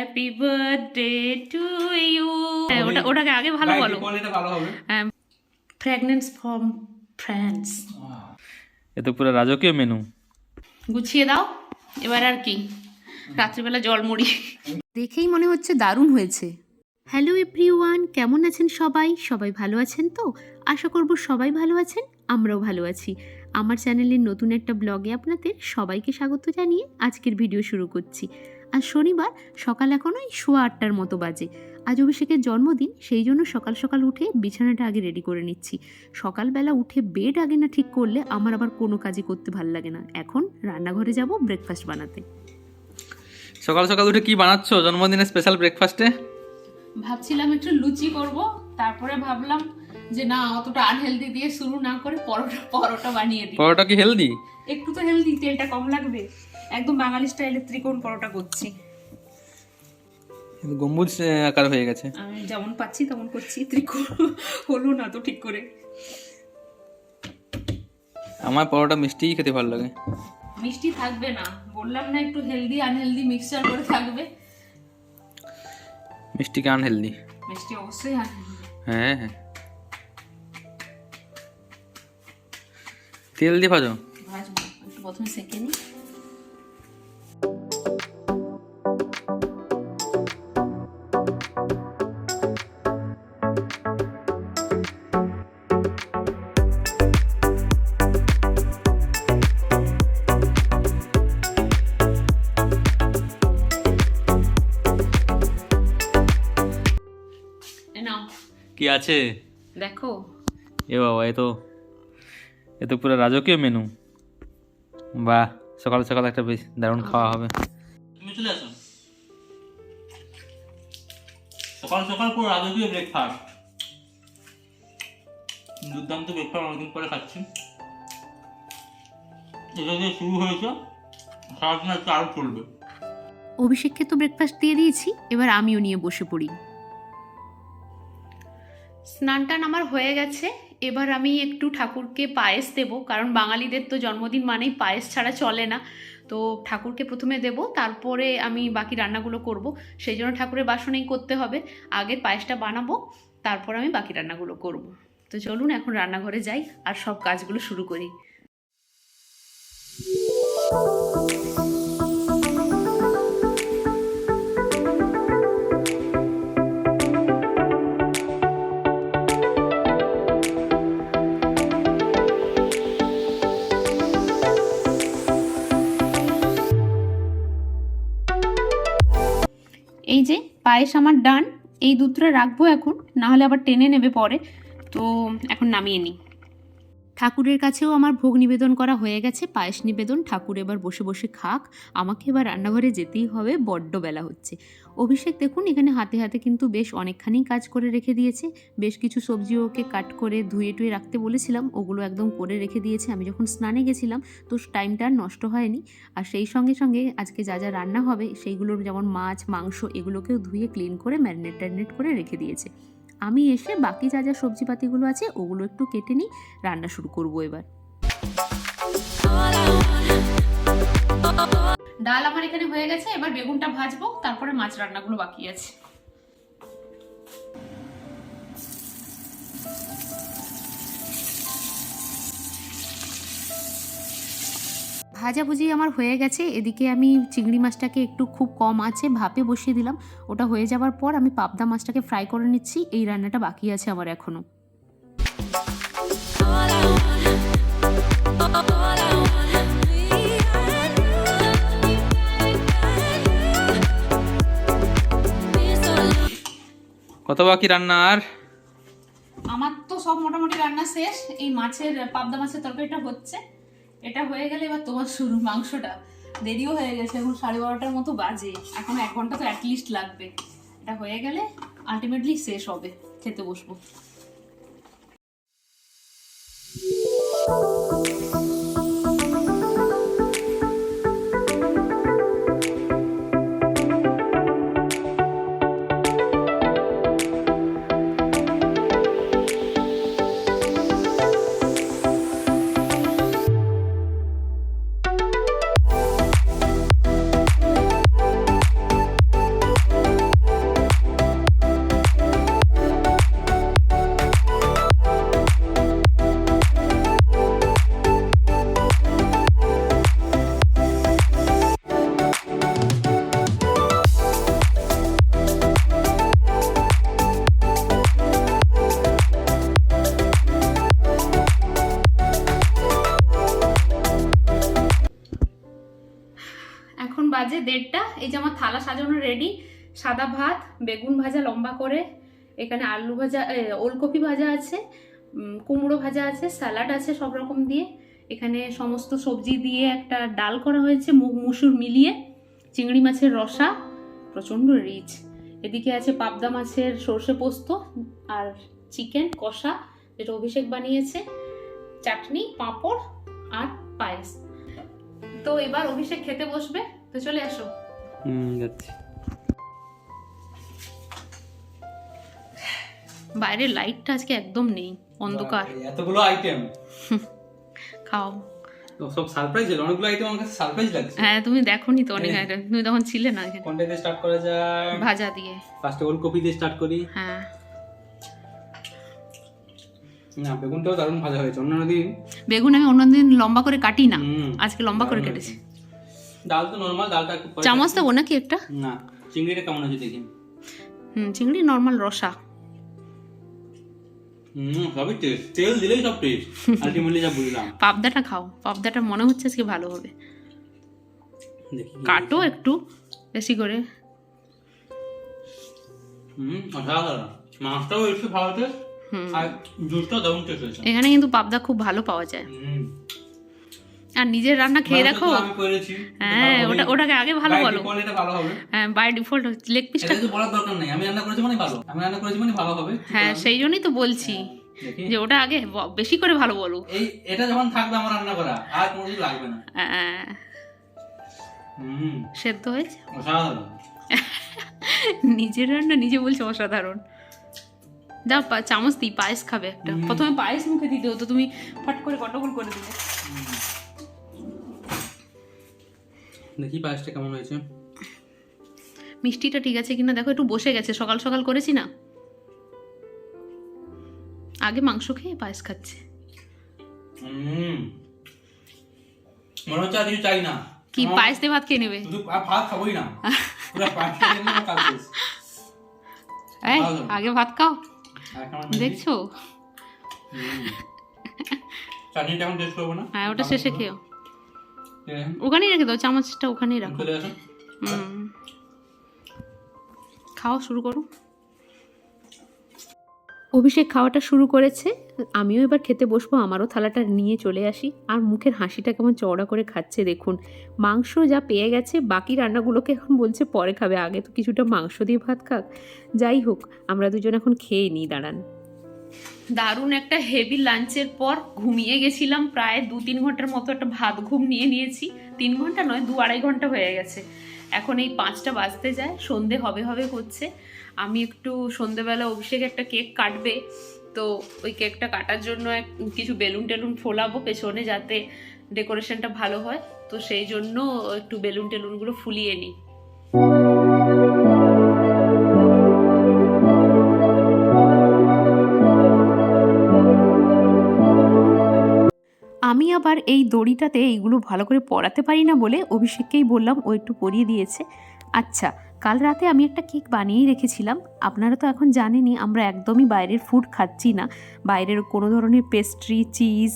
Happy birthday to you ওটা ওটাকে আগে ভালো বলো। কোয়ালিটি ভালো হবে। ফ্র্যাগনেন্স ফ্রম ফ্রান্স এ তো পুরো রাজকীয় মেনু গুছিয়ে দাও এবার আর কি। রাত্রিবেলা জল মুড়ি। দেখেই মনে হচ্ছে দারুণ হয়েছে। হ্যালো এভরিওয়ান কেমন আছেন সবাই? সবাই ভালো আছেন তো? আশা করব সবাই ভালো আছেন আমরাও ভালো আছি। আমার চ্যানেলের নতুন একটা ব্লগে আপনাদের সবাইকে স্বাগত জানিয়ে আজকের ভিডিও শুরু করছি। আজ শনিবার সকাল এখন ওই সোয়া আটটার মতো বাজে। আজ অভিষেকের জন্মদিন সেই জন্য সকাল সকাল উঠে বিছানাটা আগে রেডি করে নিচ্ছি। সকালবেলা উঠে বেড আগে না ঠিক করলে আমার আবার কোনো কাজই করতে ভালো লাগে না। এখন রান্নাঘরে যাব ব্রেকফাস্ট বানাতে। সকাল সকাল উঠে কি বানাচ্ছো? জন্মদিনের স্পেশাল ব্রেকফাস্টে ভাবছিলাম একটু লুচি করব তারপরে ভাবলাম যে না অতটা আনহেলদি দিয়ে শুরু না করে পরোটা পরোটা বানিয়ে দিই। পরোটা কি হেলদি একটু তো হেলদি তেলটা কম লাগবে। একদম বাঙালি স্টাইলে ত্রিকোণ পরোটা করছি। গম্বুজ আকার হয়ে গেছে। আমি যেমন পাচ্ছি তেমন করছি ত্রিকোণ হলো না তো ঠিক করে। আমার পরোটা মিষ্টিই খেতে ভালো লাগে। মিষ্টি থাকবে না। বললাম না একটু হেলদি আনহেলদি মিক্সচার করে থাকবে। মিষ্টি কে আনহেলদি মিষ্টি অবশ্যই আনহেলদি হ্যাঁ হ্যাঁ। তেল দিয়ে ভাজো। ভাজবো একটু প্রথমে সেকে নিই। আছে? দেখো। এ বাবা এ তো এ তো পুরো রাজকীয় মেনু বাহ সকাল সকাল একটা বেশ দারুণ খাওয়া হবে। তুমি চলে আসো। সকাল সকাল পুরো রাজকীয় ব্রেকফাস্ট দুর্দান্ত ব্রেকফাস্ট অনেকদিন পরে খাচ্ছি। এটা দিয়ে শুরু হয়েছে। সারাদিন আজকে আরও চলবে। অভিষেককে তো ব্রেকফাস্ট দিয়ে দিয়েছি এবার আমিও নিয়ে বসে পড়ি। স্নান টান আমার হয়ে গেছে। এবার আমি একটু ঠাকুরকে পায়েস দেব, কারণ বাঙালিদের তো জন্মদিন মানেই পায়েস ছাড়া চলে না। তো ঠাকুরকে প্রথমে দেব, তারপরে আমি বাকি রান্নাগুলো করব। সেই জন্য ঠাকুরের বাসনেই করতে হবে। আগে পায়েসটা বানাবো, তারপর আমি বাকি রান্নাগুলো করব। তো চলুন এখন রান্নাঘরে যাই আর সব কাজগুলো শুরু করি। পায়েস আমার ডান এই দুধটা রাখব এখন, নাহলে আবার টেনে নেবে পরে। তো এখন নামিয়ে নিই। ঠাকুরের কাছেও আমার ভোগ নিবেদন করা হয়ে গেছে, পায়েস নিবেদন, ঠাকুর এবার বসে বসে খাক, আমাকে এবার রান্নাঘরে যেতেই হবে, বড্ড বেলা হচ্ছে। অভিষেক দেখুন, এখানে হাতে হাতে কিন্তু বেশ অনেকখানি কাজ করে রেখে দিয়েছে, বেশ কিছু সবজি ওকে কাট করে ধুয়ে টুয়ে রাখতে বলেছিলাম, ওগুলো একদম করে রেখে দিয়েছে, আমি যখন স্নানে গেছিলাম, তো টাইমটা নষ্ট হয়নি। আর সেই সঙ্গে সঙ্গে আজকে যা যা রান্না হবে, সেইগুলোর যেমন মাছ, মাংস, এগুলোকেও ধুয়ে ক্লিন করে ম্যারিনেট ট্যারিনেট করে রেখে দিয়েছে। আমি এসে বাকি যা যা সবজিপাতিগুলো আছে, ওগুলো একটু কেটে নিই, রান্না শুরু করব এবার। ডাল আমার এখানে হয়ে গেছে, এবার বেগুনটা ভাজবো, তারপরে মাছ রান্নাগুলো বাকি আছে। ভাজাভুজি আমার হয়ে গেছে এদিকে আমি চিংড়ি মাছটাকে একটু খুব কম আছে ভাপে বসিয়ে দিলাম। ওটা হয়ে যাওয়ার পর আমি পাবদা মাছটাকে ফ্রাই করে নিচ্ছি এই রান্নাটা বাকি আছে আমার এখনও কত বাকি রান্না আর? আমার তো সব মোটামুটি রান্না শেষ এই মাছের পাবদা মাছের তরকারিটা হচ্ছে। এটা হয়ে গেলে এবার তোমার শুরু, মাংসটা। দেরিও হয়ে গেছে, এখন সাড়ে বারোটার মতো বাজে। এখন এক ঘণ্টা তো অ্যাটলিস্ট লাগবে। এটা হয়ে গেলে আলটিমেটলি শেষ হবে, খেতে বসবো। এই যে আমার থালা সাজানো রেডি সাদা ভাত, বেগুন ভাজা লম্বা করে। এখানে আলু ভাজা ওলকপি ভাজা আছে কুমড়ো ভাজা আছে, স্যালাড আছে সব রকম দিয়ে। এখানে সমস্ত সবজি দিয়ে একটা ডাল করা হয়েছে, মুগ, মুসুর মিলিয়ে। চিংড়ি মাছের রসা, প্রচণ্ড রিচ। এদিকে আছে পাবদা মাছের সর্ষে পোস্ত আর চিকেন কষা, যেটা অভিষেক বানিয়েছে। চাটনি, পাঁপড় আর পায়েস। তো এবার অভিষেক খেতে বসবে। তো চলে আসো। হুম যাচ্ছি। বাইরের লাইটটা আজকে একদম নেই অন্ধকার। এতগুলো আইটেম খাও। সব সারপ্রাইজ অনেকগুলো আইটেম আমার কাছে সারপ্রাইজ লাগছে। হ্যাঁ তুমি দেখোনি তো অনেক হ্যাঁ। আইটেম তুমি তখন ছিলে না এখানে কোনটা দিয়ে স্টার্ট করা যায় ভাজা দিয়ে। ফার্স্টে ওলকপি দিয়ে স্টার্ট করি। হ্যাঁ। না বেগুনটাও দারুণ ভাজা হয়েছে। অন্যান্য দিন বেগুন আমি অন্যদিন লম্বা করে কাটি না। আজকে লম্বা করে কেটেছি। ডাল তো নর্মাল ডালটা একটু চামচ দেবো নাকি একটা? না চিংড়িটা কেমন দেখি। হুম চিংড়ি নর্মাল রসা। হুম সবই টেস্ট তেল দিলেই সব টেস্ট আলটিমেটলি যা বুঝলাম। পাবদাটা খাও। পাবদাটা মনে হচ্ছে আজকে ভালো হবে। কাটো একটু বেশি করে। হুম অসাধারণ। মাছটাও একটু ভালো টেস্ট আর জুসটাও দারুণ টেস্ট হয়েছে। এখানে কিন্তু পাবদা খুব ভালো পাওয়া যায়। হুম। আর নিজের রান্না খেয়ে দেখো? হ্যাঁ ওটা ওটাকে আগে ভালো বলো। হ্যাঁ বাই ডিফল্ট লেগ পিসটা বলার দরকার নেই। আমি রান্না করেছি মানে ভালো। আমি রান্না করেছি মানে ভালো হবে। হ্যাঁ সেই জন্যই তো বলছি যে ওটা আগে বেশি করে ভালো বলো। এই এটা যখন থাকবে আমার রান্না করা আর কোনো কিছু লাগবে না। আহ, হুম। সেদ্ধ হয়েছে? অসাধারণ। নিজের রান্না নিজে বলছে অসাধারণ। যা চামচ দিই পায়েস খাবে একটা। প্রথমে পায়েস মুখে দিতে হতো তুমি ফট করে গন্ডগোল করে দিলে। দেখি পায়েসটা কেমন হয়েছে। মিষ্টিটা ঠিক আছে কিনা? দেখো একটু বসে গেছে। সকাল সকাল করেছি না। আগে মাংস খেয়ে পায়েস খাচ্ছে। মনে হচ্ছে আর কিছু চাই না। কি পায়েস দিয়ে ভাত খেয়ে নেবে? ভাত খাবোই না। আগে ভাত খাও। দেখছ? চাটনিটা এখন টেস্ট করব না? হ্যাঁ ওটা শেষে আছে? ওখানেই রেখে দাও চামচটা ওখানেই রাখো। খাওয়া শুরু করো। অভিষেক খাওয়াটা শুরু করেছে। আমিও এবার খেতে বসবো আমারও থালাটা নিয়ে চলে আসি। আর মুখের হাসিটা কেমন চওড়া করে খাচ্ছে দেখুন। মাংস যা পেয়ে গেছে বাকি রান্নাগুলোকে এখন বলছে পরে খাবে। আগে তো কিছুটা মাংস দিয়ে ভাত খাক। যাই হোক আমরা দুজন এখন খেয়ে নিই দাঁড়ান। দারুণ একটা হেভি লাঞ্চের পর ঘুমিয়ে গেছিলাম প্রায় দু তিন ঘণ্টার মতো একটা ভাত ঘুম নিয়ে নিয়েছি। তিন ঘণ্টা নয়, দু আড়াই ঘণ্টা হয়ে গেছে। এখন এই পাঁচটা বাজতে যায়, সন্ধে হবে হবে করছে। আমি একটু সন্ধেবেলা অভিষেক একটা কেক কাটবে, তো ওই কেকটা কাটার জন্য কিছু বেলুন টেলুন ফোলাবো পেছনে যাতে ডেকোরেশনটা ভালো হয়। তো সেই জন্য একটু বেলুন টেলুনগুলো ফুলিয়ে নিই। আমি আবার এই দড়িটাতে এইগুলো ভালো করে পরাতে পারি না বলে অভিষেককেই বললাম, ও একটু পরিয়ে দিয়েছে। আচ্ছা কাল রাতে আমি একটা কেক বানিয়েই রেখেছিলাম। আপনারা তো এখন জানেনই, আমরা একদমই বাইরের ফুড খাচ্ছি না। বাইরের কোনো ধরনের পেস্ট্রি চিজ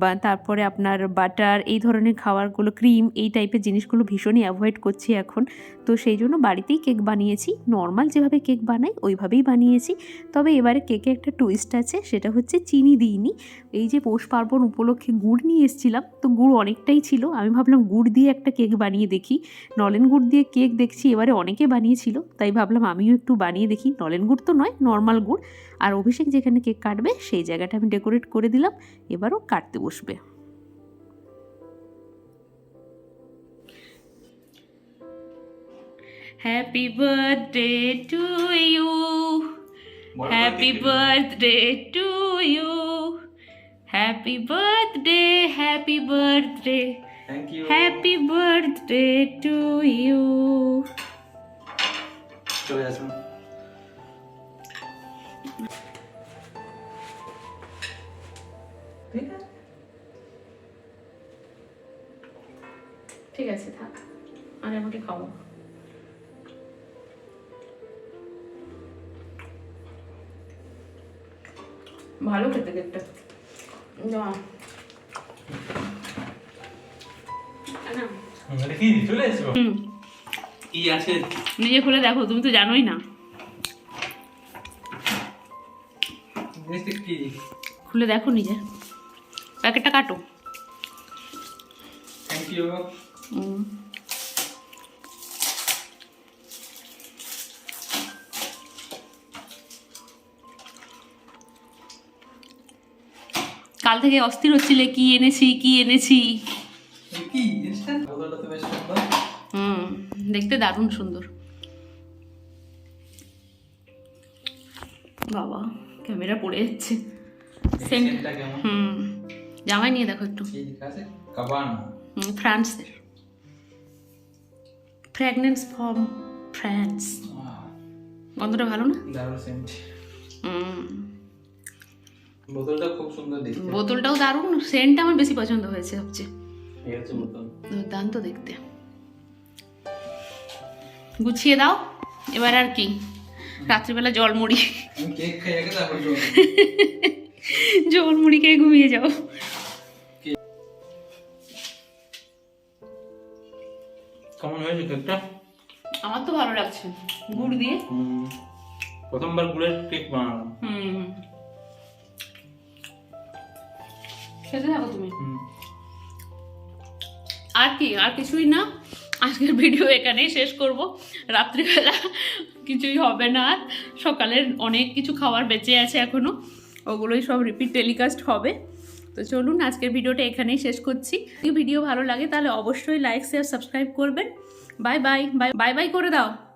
বা তারপরে আপনার বাটার, এই ধরনের খাবারগুলো, ক্রিম, এই টাইপের জিনিসগুলো ভীষণই অ্যাভয়েড করছি এখন। তো সেই জন্য বাড়িতেই কেক বানিয়েছি। নর্মাল যেভাবে কেক বানাই, ওইভাবেই বানিয়েছি। তবে এবারে কেকে একটা টুইস্ট আছে, সেটা হচ্ছে চিনি দিইনি। এই যে পৌষ পার্বণ উপলক্ষে গুড় নিয়ে এসেছিলাম, তো গুড় অনেকটাই ছিল। আমি ভাবলাম গুড় দিয়ে একটা কেক বানিয়ে দেখি। নলেন গুড় দিয়ে কেক দেখছি, এবারে অনেকে বানিয়েছিল। তাই ভাবলাম আমিও একটু বানিয়ে দেখি। নলেন গুড় তো নয়, নর্মাল গুড়। আর অভিষেক যেখানে কেক কাটবে সেই জায়গাটা আমি ডেকোরেট করে দিলাম। এবারও কাটতে বসবে। Happy birthday to you happy birthday to you happy birthday happy birthday happy birthday to you চলে আসুন। আমাকে খাব ভালো খেতে কেকটা না। না কি চলে এসো হুম। কি আছে? নিজে খুলে দেখো তুমি তো জানোই না। খুলে দেখো নিজে। প্যাকেটটা কাটো। থ্যাংক ইউ কাল থেকে অস্থির হচ্ছিলে কি এনেছি কি এনেছি? হুম দেখতে দারুণ সুন্দর। বাবা ক্যামেরা পড়ে যাচ্ছে। হুম জামাই নিয়ে দেখো একটু। কি লেখা আছে কাবান হুম, ফ্রান্সের ফ্র্যাগনেন্স ফ্রম ফ্রান্স গন্ধটা ভালো না? দারুণ হুম। বোতলটা খুব সুন্দর দেখতে। বোতলটাও দারুণ সেন্টটা আমার বেশি পছন্দ হয়েছে সবচেয়ে। দুর্দান্ত দেখতে। গুছিয়ে দাও এবার আর কি। রাত্রিবেলা জল মুড়ি। জল মুড়ি। খেয়ে ঘুমিয়ে যাও। কেমন হয়েছে কেকটা? আমার তো ভালো লাগছে। গুড় দিয়ে। প্রথমবার গুড়ের কেক বানালাম। হুম। থাকো তুমি। আর কি আর কিছুই না। আজকের ভিডিও এখানেই শেষ করব। রাত্রিবেলা কিছুই হবে না আর। সকালের অনেক কিছু খাবার বেঁচে আছে এখনও। ওগুলোই সব রিপিট টেলিকাস্ট হবে। তো চলুন আজকের ভিডিওটা এখানেই শেষ করছি। যদি ভিডিও ভালো লাগে তাহলে অবশ্যই লাইক শেয়ার সাবস্ক্রাইব করবেন। Bye bye bye bye bye করে দাও।